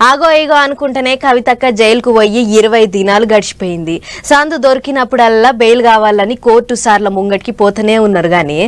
ఆగో ఈగో అనుకుంటేనే కవితక్క జైలుకు పోయి ఇరవై దినాలు గడిచిపోయింది. సందు దొరికినప్పుడల్లా బెయిల్ కావాలని కోర్టు సార్ల ముంగటికి పోతూనే ఉన్నారు కానీ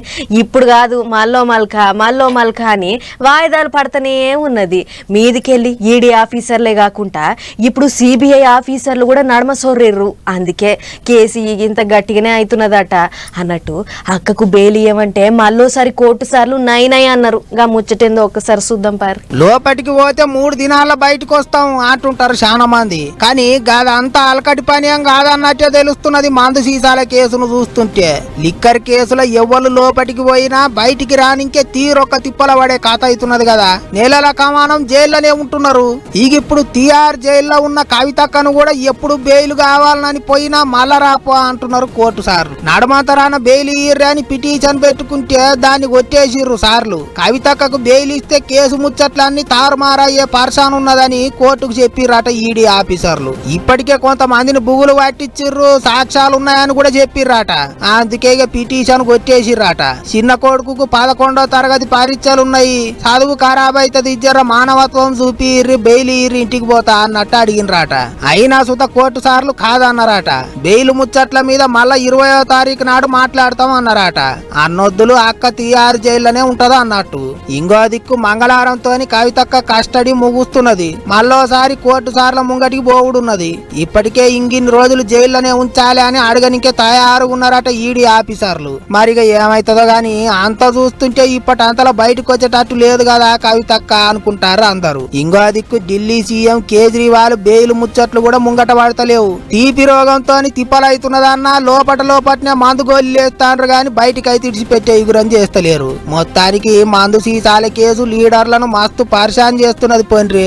ఇప్పుడు కాదు మల్లో మల్క మల్లో మల్క అని వాయిదాలు పడతనే ఉన్నది. మీదికెళ్ళి ఈడీ ఆఫీసర్లే కాకుండా ఇప్పుడు సిబిఐ ఆఫీసర్లు కూడా నడమ సొర్రిర్రు అందుకే కేసు ఇంత గట్టిగానే అవుతున్నదట అన్నట్టు అక్కకు బెయిల్ ఇవ్వమంటే మళ్ళోసారి కోర్టు సార్లు నై నై అన్నారు. గా ముచ్చటేందో ఒక్కసారి చూద్దాం పారు. లోపటికి పోతే మూడు దినాల బయట బయటకు వస్తాం అంటుంటారు చాలా మంది. కానీ గదంతా అలకటి పని ఏం కాదన్నట్టే తెలుస్తున్నది మందు సీసాల కేసును చూస్తుంటే. లిక్కర్ కేసులో ఎవ్వరు లోపటికి పోయినా బయటికి రానింకే తీరొక్క తిప్పల పడే కథ అవుతున్నది కదా. నెలల కమానం జైల్లోనే ఉంటున్నారు. ఇక ఇప్పుడు తీఆర్ జైల్లో ఉన్న కవితక్కను కూడా ఎప్పుడు బెయిల్ కావాలని పోయినా మళ్ళా రాపో అంటున్నారు కోర్టు సార్లు నడమంతరాన బెయిల్ ఇయ్యర్రి అని పిటిషన్ పెట్టుకుంటే దాన్ని కొట్టేసిర్రు సార్లు. కవితక్కకు బెయిల్ ఇస్తే కేసు ముచ్చట్లన్నీ తారుమారయ్యే పర్సాన్ ఉన్నదని కోర్టుకు చెప్పిర్రట ఈడీ ఆఫీసర్లు. ఇప్పటికే కొంతమందిని బుగులు పట్టించిర్రు సాక్ష్యాలు ఉన్నాయని కూడా చెప్పిర్రట. అందుకే ఇక పిటిషన్ కొట్టేసిర్రట. చిన్న కొడుకుకు పదకొండో తరగతి పరీక్షలు ఉన్నాయి చదువు ఖరాబ్ అవుతుంది ఇద్దరు మానవత్వం చూపి బెయిల్ ఇర్రి ఇంటికి పోతా అన్నట్టు అడిగినరాట. అయినా సుత కోర్టు సార్లు కాదన్నారట. బెయిల్ ముచ్చట్ల మీద మళ్ళా ఇరవయో తారీఖు నాడు మాట్లాడతాం అన్నారట. అన్నొద్దులు అక్క తీఆర్ జైల్లోనే ఉంటది అన్నట్టు ఇంకో దిక్కు మంగళవారంతోని కవితక్క కస్టడీ ముగుస్తున్నది. మళ్ళోసారి కోర్టు సార్ల ముంగటికి పోవుడున్నది. ఇప్పటికే ఇంగిన్ని రోజులు జైల్లోనే ఉంచాలి అని అడగనికే తయారు ఉన్నారట ఈడీ ఆఫీసర్లు. మరిగా ఏమైతుందో గాని అంత చూస్తుంటే ఇప్పటి అంతలో బయటకు వచ్చేటట్టు లేదు కదా కవితక్క అనుకుంటారు అందరూ. ఇంకో దిక్కు ఢిల్లీ సీఎం కేజ్రీవాల్ బెయిల్ ముచ్చట్లు కూడా ముంగట పడతలేవు. తీపి రోగంతో తిప్పలైతున్నదన్నా లోపట లోపటనే మందు గోళ్ళు లేస్తాండ్రు గాని బయటికి అయితే ఇడిచిపెట్టే ఎగురం చేస్తలేరు. మొత్తానికి మందు సీసాల కేసు లీడర్లను మస్తు పరిశాన్ చేస్తున్నది పండ్రి